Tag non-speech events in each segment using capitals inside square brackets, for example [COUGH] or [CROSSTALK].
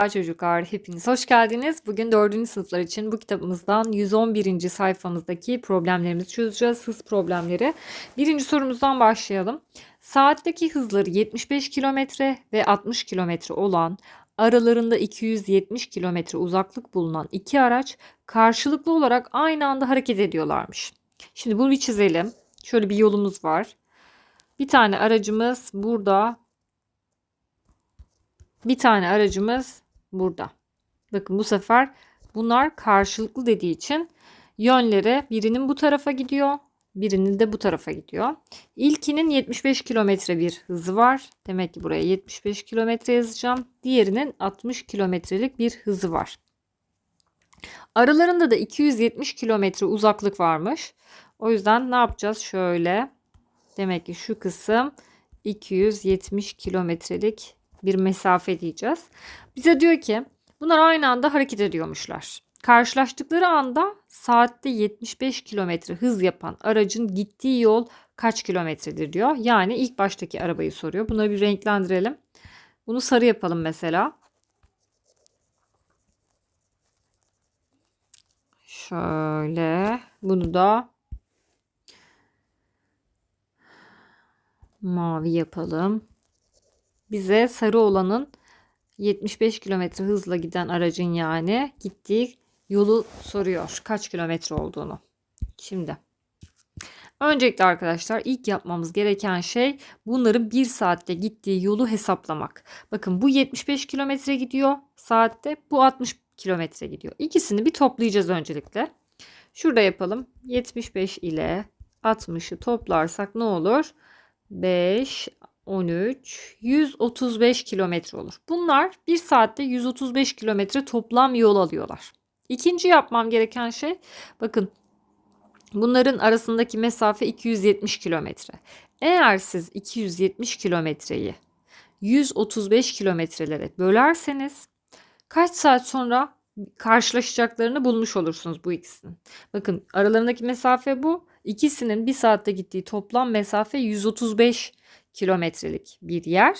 Merhaba çocuklar, hepiniz hoş geldiniz. Bugün 4. sınıflar için bu kitabımızdan 111. sayfamızdaki problemlerimizi çözeceğiz. Hız problemleri. Birinci sorumuzdan başlayalım. Saatteki hızları 75 km ve 60 km olan aralarında 270 km uzaklık bulunan iki araç karşılıklı olarak aynı anda hareket ediyorlarmış. Şimdi bunu bir çizelim. Şöyle bir yolumuz var. Bir tane aracımız burada. Bir tane aracımız burada. Bakın bu sefer bunlar karşılıklı dediği için yönleri birinin bu tarafa gidiyor, birinin de bu tarafa gidiyor. İlkinin 75 kilometre bir hızı var. Demek ki buraya 75 kilometre yazacağım. Diğerinin 60 kilometrelik bir hızı var. Aralarında da 270 kilometre uzaklık varmış. O yüzden ne yapacağız? Şöyle. Demek ki şu kısım 270 kilometrelik bir mesafe diyeceğiz. Bize diyor ki bunlar aynı anda hareket ediyormuşlar. Karşılaştıkları anda saatte 75 kilometre hız yapan aracın gittiği yol kaç kilometredir diyor. Yani ilk baştaki arabayı soruyor. Bunları bir renklendirelim. Bunu sarı yapalım mesela. Şöyle. Bunu da mavi yapalım. Bize sarı olanın 75 kilometre hızla giden aracın yani gittiği yolu soruyor. Kaç kilometre olduğunu. Şimdi öncelikle arkadaşlar ilk yapmamız gereken şey bunların bir saatte gittiği yolu hesaplamak. Bakın bu 75 kilometre gidiyor saatte. Bu 60 kilometre gidiyor. İkisini bir toplayacağız öncelikle. Şurada yapalım. 75 ile 60'ı toplarsak ne olur? 5, 13, 135 kilometre olur. Bunlar bir saatte 135 kilometre toplam yol alıyorlar. İkinci yapmam gereken şey bakın bunların arasındaki mesafe 270 kilometre. Eğer siz 270 kilometreyi 135 kilometrelere bölerseniz kaç saat sonra karşılaşacaklarını bulmuş olursunuz bu ikisinin. Bakın aralarındaki mesafe bu. İkisinin bir saatte gittiği toplam mesafe 135 kilometrelik bir yer.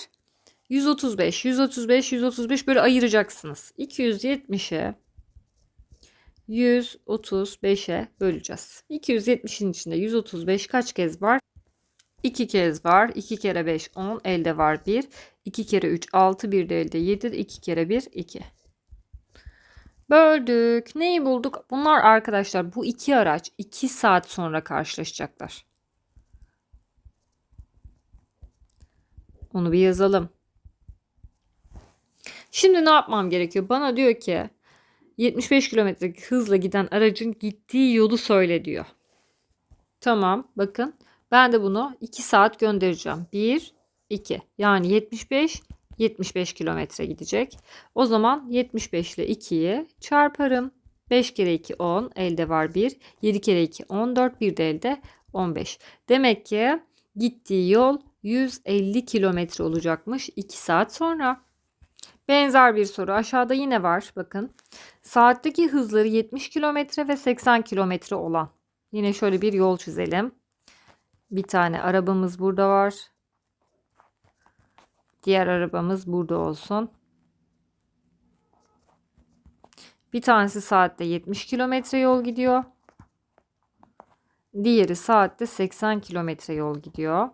135, 135, 135 böyle ayıracaksınız. 270'e 135'e böleceğiz. 270'in içinde 135 kaç kez var? 2 kez var. 2 kere 5 10 elde var 1. 2 kere 3 6 bir de elde 7. 2 kere 1 2. Böldük. Neyi bulduk? Bunlar arkadaşlar bu iki araç 2 saat sonra karşılaşacaklar. Onu bir yazalım. Şimdi ne yapmam gerekiyor? Bana diyor ki 75 kilometre hızla giden aracın gittiği yolu söyle diyor. Tamam bakın ben de bunu 2 saat göndereceğim. 1, 2 yani 75 75 kilometre gidecek. O zaman 75 ile 2'yi çarparım. 5 kere 2 10 elde var 1. 7 kere 2 14 bir de elde 15. Demek ki gittiği yol 150 kilometre olacakmış 2 saat sonra. Benzer bir soru aşağıda yine var bakın. Saatteki hızları 70 kilometre ve 80 kilometre olan. Yine şöyle bir yol çizelim. Bir tane arabamız burada var. Diğer arabamız burada olsun. Bir tanesi saatte 70 kilometre yol gidiyor. Diğeri saatte 80 kilometre yol gidiyor.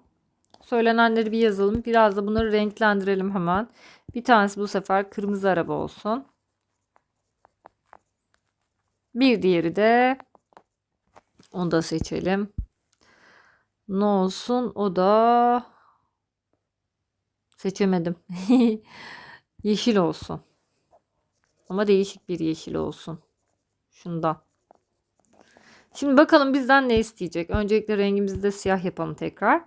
Söylenenleri bir yazalım. Biraz da bunları renklendirelim hemen. Bir tanesi bu sefer kırmızı araba olsun. Bir diğeri de onu da seçelim. Ne olsun? O da seçemedim. [LAUGHS] yeşil olsun. Ama değişik bir yeşil olsun. Şundan. Şimdi bakalım bizden ne isteyecek. Öncelikle rengimizi de siyah yapalım tekrar.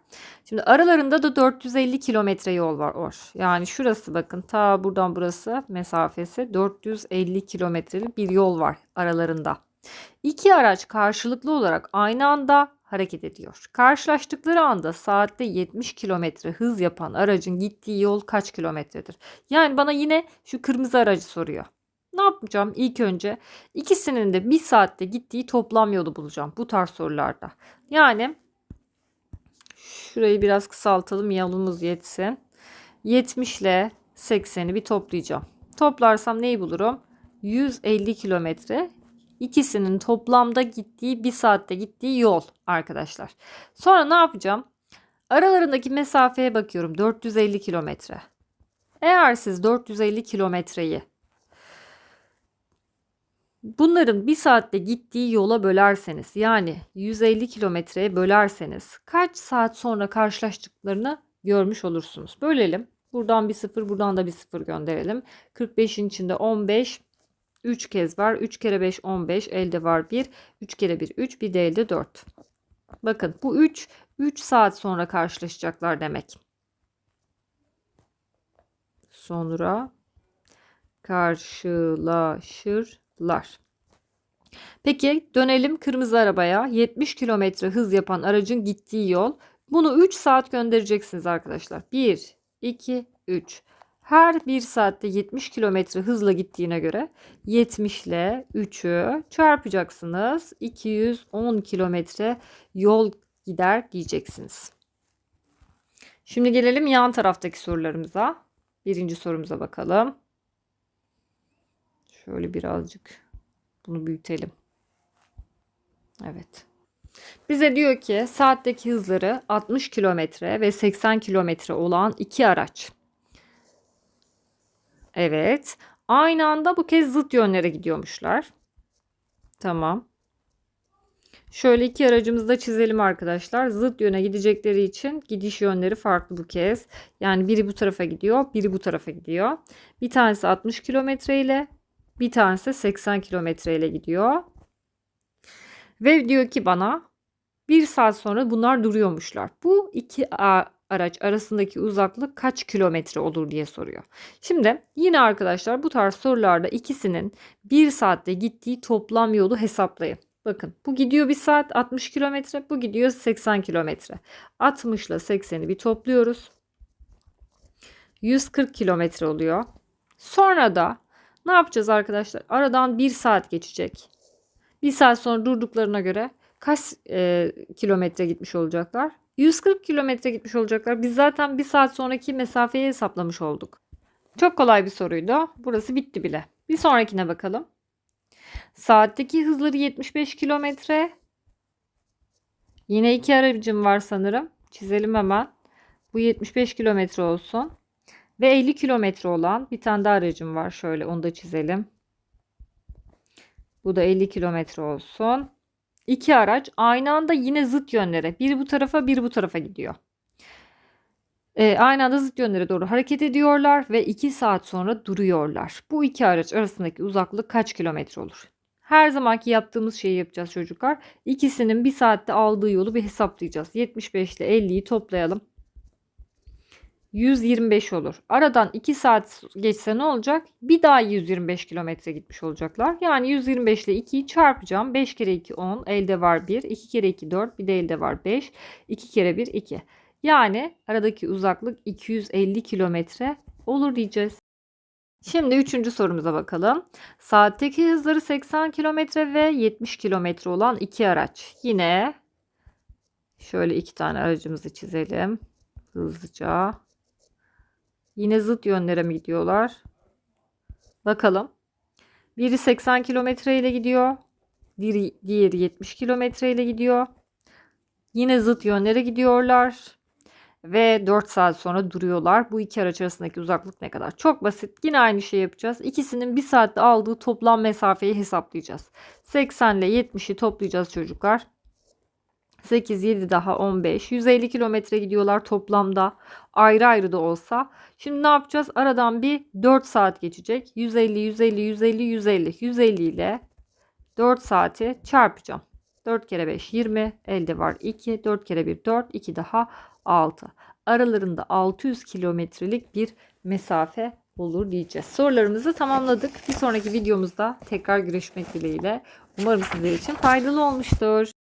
Şimdi aralarında da 450 kilometre yol var or. Yani şurası bakın ta buradan burası mesafesi 450 kilometrelik bir yol var aralarında. İki araç karşılıklı olarak aynı anda hareket ediyor. Karşılaştıkları anda saatte 70 kilometre hız yapan aracın gittiği yol kaç kilometredir? Yani bana yine şu kırmızı aracı soruyor. Ne yapacağım ilk önce? ikisinin de bir saatte gittiği toplam yolu bulacağım bu tarz sorularda. Yani şurayı biraz kısaltalım yolumuz yetsin. 70 ile 80'i bir toplayacağım. Toplarsam neyi bulurum? 150 kilometre. İkisinin toplamda gittiği bir saatte gittiği yol arkadaşlar. Sonra ne yapacağım? Aralarındaki mesafeye bakıyorum. 450 kilometre. Eğer siz 450 kilometreyi bunların bir saatte gittiği yola bölerseniz yani 150 kilometreye bölerseniz kaç saat sonra karşılaştıklarını görmüş olursunuz. Bölelim. Buradan bir sıfır, buradan da bir sıfır gönderelim. 45'in içinde 15, 3 kez var. 3 kere 5 15, elde var 1. 3 kere 1 3, bir de elde 4. Bakın bu 3, 3 saat sonra karşılaşacaklar demek. Sonra karşılaşırlar. Peki dönelim kırmızı arabaya. 70 kilometre hız yapan aracın gittiği yol. Bunu 3 saat göndereceksiniz arkadaşlar. 1, 2, 3. Her 1 saatte 70 kilometre hızla gittiğine göre 70 ile 3'ü çarpacaksınız. 210 kilometre yol gider diyeceksiniz. Şimdi gelelim yan taraftaki sorularımıza. Birinci sorumuza bakalım. Şöyle birazcık bunu büyütelim. Evet. Bize diyor ki saatteki hızları 60 kilometre ve 80 kilometre olan iki araç. Evet. Aynı anda bu kez zıt yönlere gidiyormuşlar. Tamam. Şöyle iki aracımızı da çizelim arkadaşlar. Zıt yöne gidecekleri için gidiş yönleri farklı bu kez. Yani biri bu tarafa gidiyor, biri bu tarafa gidiyor. Bir tanesi 60 kilometre ile, bir tanesi 80 kilometre ile gidiyor. Ve diyor ki bana bir saat sonra bunlar duruyormuşlar. Bu iki araç arasındaki uzaklık kaç kilometre olur diye soruyor. Şimdi yine arkadaşlar bu tarz sorularda ikisinin bir saatte gittiği toplam yolu hesaplayın. Bakın bu gidiyor bir saat 60 kilometre bu gidiyor 80 kilometre. 60 ile 80'i bir topluyoruz. 140 kilometre oluyor. Sonra da ne yapacağız arkadaşlar? Aradan bir saat geçecek. Bir saat sonra durduklarına göre kaç e, kilometre gitmiş olacaklar? 140 kilometre gitmiş olacaklar. Biz zaten bir saat sonraki mesafeyi hesaplamış olduk. Çok kolay bir soruydu. Burası bitti bile. Bir sonrakine bakalım. Saatteki hızları 75 kilometre. Yine iki aracım var sanırım. Çizelim hemen. Bu 75 kilometre olsun. Ve 50 kilometre olan bir tane daha aracım var. Şöyle onu da çizelim. Bu da 50 kilometre olsun. İki araç aynı anda yine zıt yönlere. Biri bu tarafa biri bu tarafa gidiyor. E, aynı anda zıt yönlere doğru hareket ediyorlar ve 2 saat sonra duruyorlar. Bu iki araç arasındaki uzaklık kaç kilometre olur? Her zamanki yaptığımız şeyi yapacağız çocuklar. İkisinin bir saatte aldığı yolu bir hesaplayacağız. 75 ile 50'yi toplayalım. 125 olur. Aradan 2 saat geçse ne olacak? Bir daha 125 kilometre gitmiş olacaklar. Yani 125 ile 2'yi çarpacağım. 5 kere 2 10. Elde var 1. 2 kere 2 4. Bir de elde var 5. 2 kere 1 2. Yani aradaki uzaklık 250 kilometre olur diyeceğiz. Şimdi üçüncü sorumuza bakalım. Saatteki hızları 80 kilometre ve 70 kilometre olan iki araç. Yine şöyle iki tane aracımızı çizelim. Hızlıca. Yine zıt yönlere mi gidiyorlar? Bakalım. Biri 80 kilometre ile gidiyor. Diğeri, diğeri 70 kilometre ile gidiyor. Yine zıt yönlere gidiyorlar. Ve 4 saat sonra duruyorlar. Bu iki araç arasındaki uzaklık ne kadar? Çok basit. Yine aynı şey yapacağız. İkisinin bir saatte aldığı toplam mesafeyi hesaplayacağız. 80 ile 70'i toplayacağız çocuklar. 8, 7 daha 15. 150 kilometre gidiyorlar toplamda. Ayrı ayrı da olsa. Şimdi ne yapacağız? Aradan bir 4 saat geçecek. 150, 150, 150, 150. 150 ile 4 saati çarpacağım. 4 kere 5 20. Elde var 2. 4 kere 1 4. 2 daha 6. Aralarında 600 kilometrelik bir mesafe olur diyeceğiz. Sorularımızı tamamladık. Bir sonraki videomuzda tekrar görüşmek dileğiyle. Umarım sizler için faydalı olmuştur.